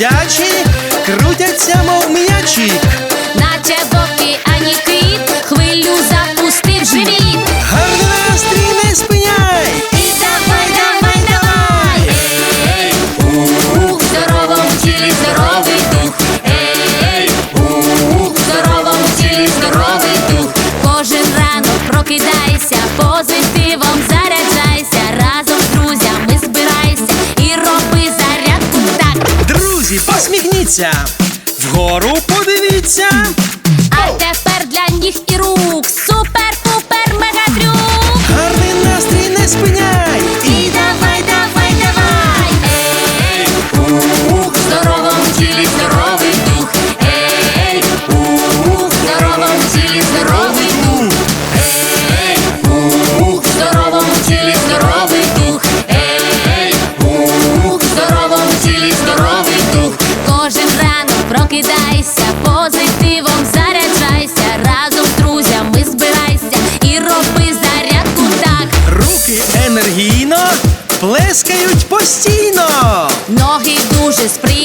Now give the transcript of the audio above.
дитячі крутяться, мов м'ячі. Наче в океані кит, хвилю запустив живіт. Гарний настрій не спиняй. І давай, давай, давай. Ей, у, в здоровому тілі здоровий дух. Ей, у, в здоровому тілі здоровий дух. Кожен ранок прокидайся, позитивом посміхніться. Вгору подивіться. А тепер для ніг і рук Руки постійно. Ноги дуже спритні,